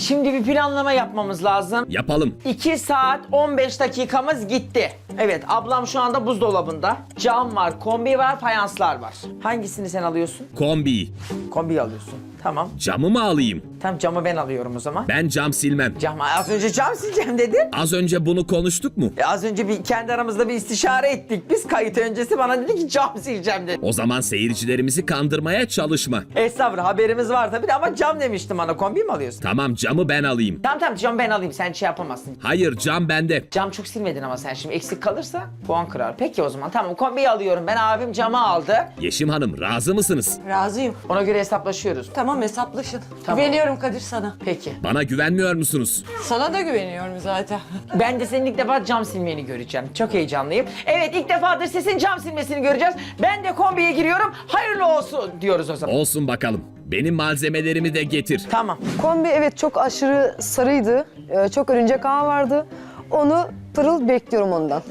Şimdi bir planlama yapmamız lazım. Yapalım. 2 saat 15 dakikamız gitti. Evet ablam şu anda buzdolabında. Cam var, kombi var, fayanslar var. Hangisini sen alıyorsun? Kombi. Kombiyi alıyorsun. Tamam. Camı mı alayım? Tamam camı ben alıyorum o zaman. Ben cam silmem. Cam az önce cam sileceğim dedin. Az önce bunu konuştuk mu? E, az önce bir kendi aramızda bir istişare ettik. Biz kayıt öncesi bana dedi ki cam sileceğim dedi. O zaman seyircilerimizi kandırmaya çalışma. Estağfurullah haberimiz var tabii de ama cam demiştim bana. Kombi mi alıyorsun? Tamam camı ben alayım. Tamam tamam cam ben alayım sen şey yapamazsın. Hayır cam bende. Cam çok silmedin ama sen şimdi eksik kalırsa puan kırar. Peki o zaman tamam kombiyi alıyorum ben abim camı aldı. Yeşim Hanım razı mısınız? Razıyım. Ona göre hesaplaşıyoruz. Tamam hesaplaşın. Tamam. Güveniyorum Kadir sana. Peki. Bana güvenmiyor musunuz? Sana da güveniyorum zaten. Ben de senin ilk defa cam silmeni göreceğim. Çok heyecanlıyım. Evet ilk defadır sesin cam silmesini göreceğiz. Ben de kombiye giriyorum. Hayırlı olsun diyoruz o zaman. Olsun bakalım. Benim malzemelerimi de getir. Tamam. Kombi evet çok aşırı sarıydı. Ee, çok örümcek ağı vardı. Onu pırıl bekliyorum ondan.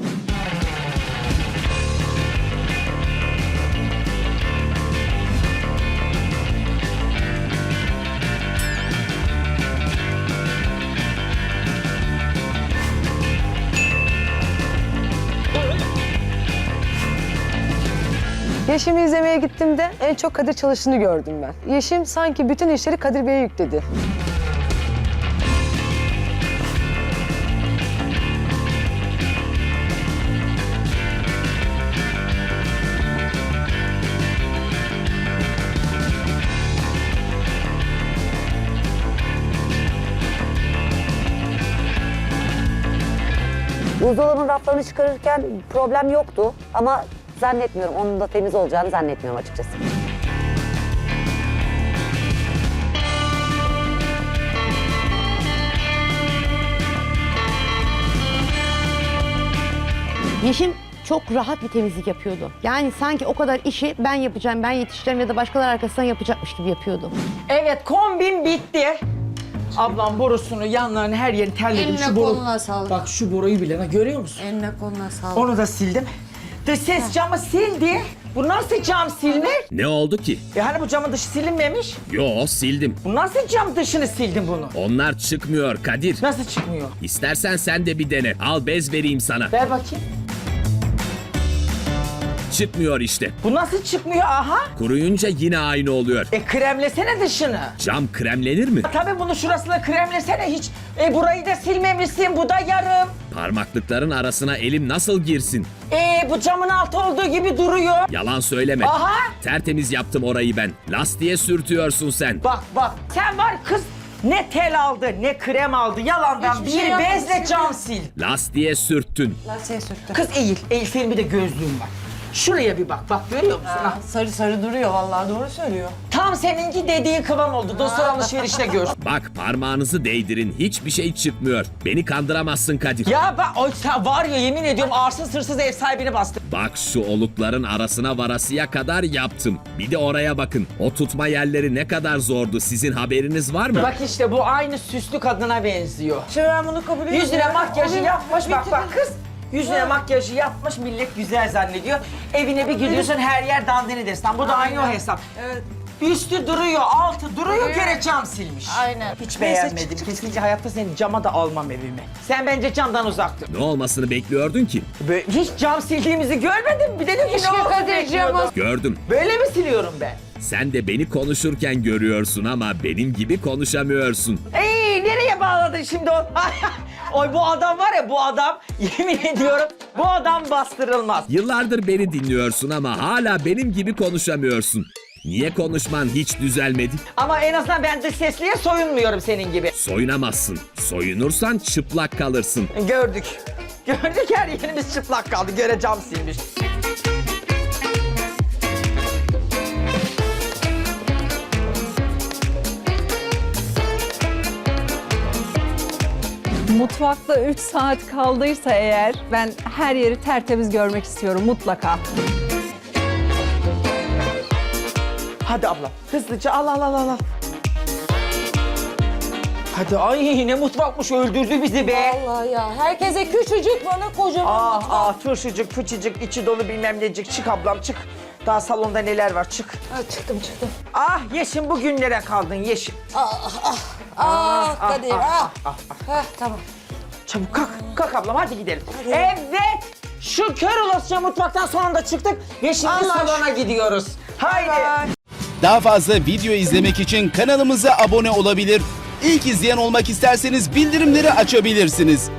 Yeşim'i izlemeye gittiğimde en çok Kadir çalıştığını gördüm ben. Yeşim sanki bütün işleri Kadir Bey'e yükledi. Buzdolabının raflarını çıkarırken problem yoktu ama zannetmiyorum. Onun da temiz olacağını zannetmiyorum açıkçası. Yeşim çok rahat bir temizlik yapıyordu. Yani sanki o kadar işi ben yapacağım, ben yetiştireceğim ya da başkaları arkasından yapacakmış gibi yapıyordu. Evet kombin bitti. Ablam borusunu yanlarını her yerini terledim. Eline Şu boru- koluna sağlık. Bak şu boruyu bile görüyor musun? Eline koluna sağlık. Onu da sildim. Dış ses camı sildi. Bu nasıl cam silmek? Ne oldu ki? E hani bu camın dışı silinmemiş? Yo sildim. Bu nasıl cam dışını sildin bunu? Onlar çıkmıyor Kadir. Nasıl çıkmıyor? İstersen sen de bir dene. Al bez vereyim sana. Ver bakayım. Çıkmıyor işte. Bu nasıl çıkmıyor aha? Kuruyunca yine aynı oluyor. E kremlesene dışını. Cam kremlenir mi? Tabii bunu şurasına kremlesene hiç. E burayı da silmemişsin bu da yarım. Parmaklıkların arasına elim nasıl girsin? E bu camın altı olduğu gibi duruyor. Yalan söyleme. Aha! Tertemiz yaptım orayı ben. Lastiğe sürtüyorsun sen. Bak bak sen var kız ne tel aldı ne krem aldı yalandan Hiçbir bir şey bezle cam sil. Lastiğe sürttün. Lastiğe sürttüm. Kız eğil eğil senin bir de gözlüğün var. Şuraya bir bak bak görüyor musun? Ah, Sarı sarı duruyor vallahi doğru söylüyor. Tam seninki dediğin kıvam oldu. Dostlar alışverişte gör. Bak parmağınızı değdirin. Hiçbir şey çıkmıyor. Beni kandıramazsın Kadir. Ya bak o var ya yemin ediyorum arsız hırsız ev sahibini bastı. Bak şu olukların arasına varasıya kadar yaptım. Bir de oraya bakın. O tutma yerleri ne kadar zordu. Sizin haberiniz var mı? Bak işte bu aynı süslü kadına benziyor. Şimdi ben bunu kabul ediyorum. 100 lira makyajı yapmış bak bak kız. 100 lira makyajı yapmış millet güzel zannediyor. Evine bir gidiyorsun her yer dandini destan. Bu da aynı o hesap. Evet. Üstü duruyor, altı duruyor, göre cam silmiş. Aynen. Hiç beğenmedim. çık, çık, Kesinlikle hayatta seni cama da almam evime. Sen bence camdan uzak dur. Ne olmasını bekliyordun ki? Böyle hiç cam sildiğimizi görmedin. Bir dedim ki Keşke ne olsun Kadir bekliyordum. cama- Gördüm. Böyle mi siliyorum ben? Sen de beni konuşurken görüyorsun ama benim gibi konuşamıyorsun. Ey nereye bağladın şimdi o? Oy bu adam var ya bu adam yemin ediyorum bu adam bastırılmaz. Yıllardır beni dinliyorsun ama hala benim gibi konuşamıyorsun. Niye konuşman hiç düzelmedi? Ama en azından ben dış sesliye soyunmuyorum senin gibi. Soyunamazsın. Soyunursan çıplak kalırsın. Gördük. Gördük her yerimiz çıplak kaldı. Göre cam silmiş. Mutfakta 3 saat kaldıysa eğer ben her yeri tertemiz görmek istiyorum mutlaka. Hadi abla hızlıca al al al al. al. Hadi ay ne mutfakmış öldürdü bizi be. Allah ya. Herkese küçücük bana kocaman Ah mutfak. ah turşucuk küçücük içi dolu bilmem necik çık ablam çık. Daha salonda neler var çık. Ha, çıktım çıktım. Ah Yeşim bugünlere kaldın Yeşim. Ah, ah, Ah Kadir ah. Heh, tamam. Çabuk kalk. Kalk ablam hadi gidelim. Evet. Şu kör olasıca mutfaktan sonunda çıktık ve şimdi Allah salona gidiyoruz. Haydi. Daha fazla video izlemek için kanalımıza abone olabilir. İlk izleyen olmak isterseniz bildirimleri açabilirsiniz.